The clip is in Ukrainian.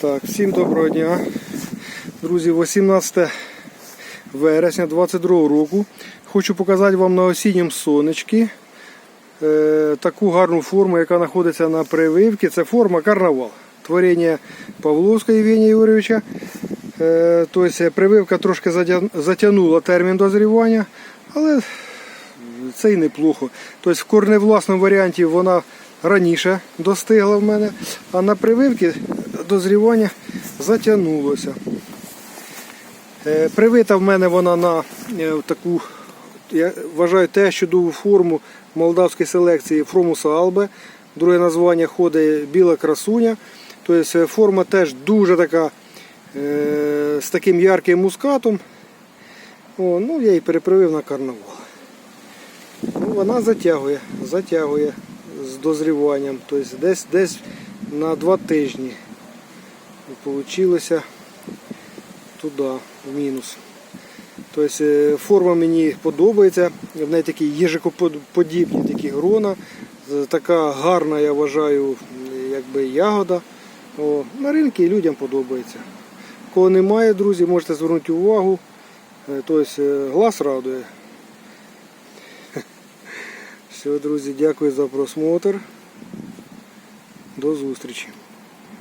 Так, всім доброго дня. Друзі, 18 вересня 22 року. Хочу показати вам на осінньому сонечки е, таку гарну форму, яка знаходиться на прививці. Це форма карнавал. Творіння Павловського Євгенія Юрійовича. Е, тобто прививка трошки затягнула термін дозрівання, але це і неплохо. Тобто в корневласному варіанті вона раніше достигла в мене, а на прививці дозрівання затягнулося. Е, Привита в мене вона на е, таку, я вважаю, теж чудову форму молдавської селекції Фромуса Албе. Друге названня ходить біла красуня. Тобто е, форма теж дуже така з таким ярким мускатом. О, ну, я її перепривив на карнавал. Ну, вона затягує, затягує з дозріванням. Тобто десь, десь на два тижні. Получилося туди, в мінус. Тобто е, форма мені подобається. В неї такі їжикоподібні такі грона. Така гарна, я вважаю, якби ягода. О, на ринку людям подобається. Кого немає, друзі, можете звернути увагу. Е, Тобто е, глаз радує. Все, друзі, дякую за просмотр. До зустрічі.